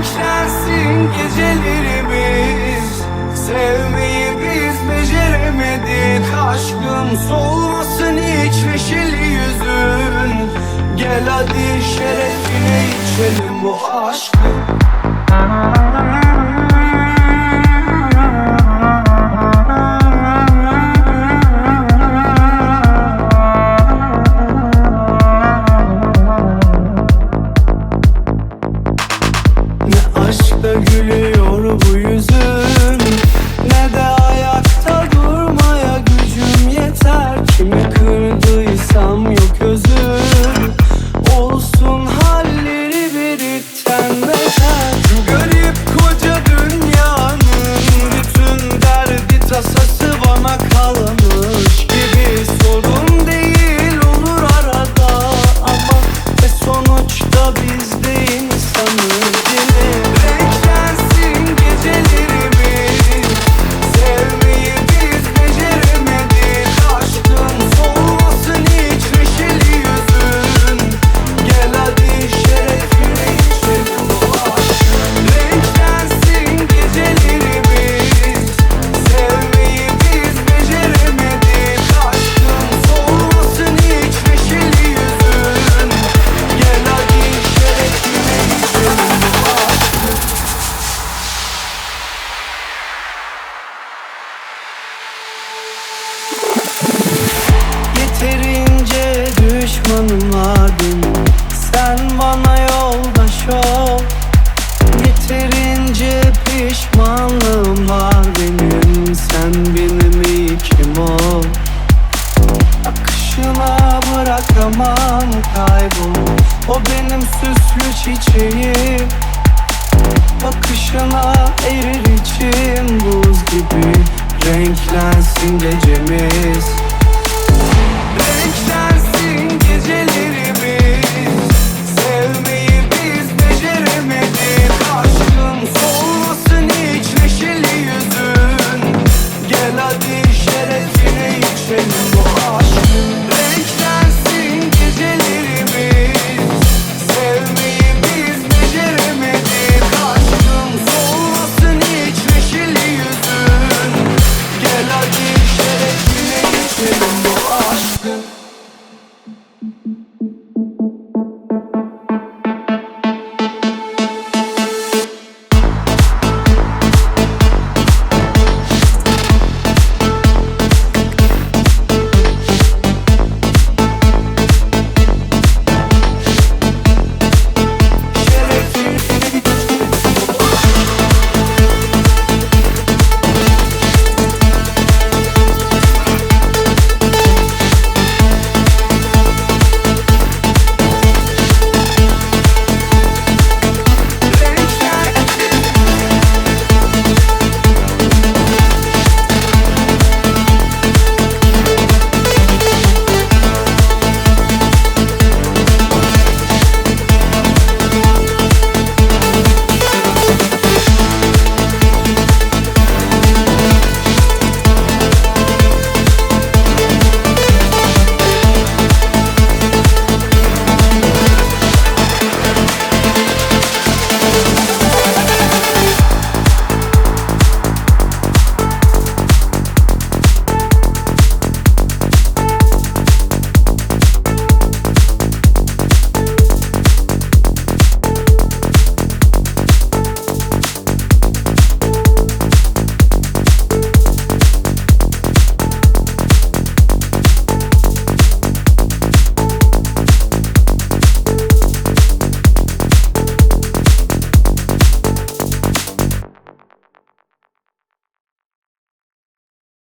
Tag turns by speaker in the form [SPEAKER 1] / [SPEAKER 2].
[SPEAKER 1] Tek sensin gecelerimiz. Sevmeyi biz beceremedik. Aşkım solmasın hiç neşeli yüzün. Gel hadi şerefine içelim bu aşkı. düşmanım adın Sen bana yoldaş ol. Yeterince pişmanlığım var benim. Sen benim iyi kim ol. Akışına bırakamam kaybol. O benim süslü çiçeğim. Bakışına erir içim. Buz gibi Renklensin gecemiz.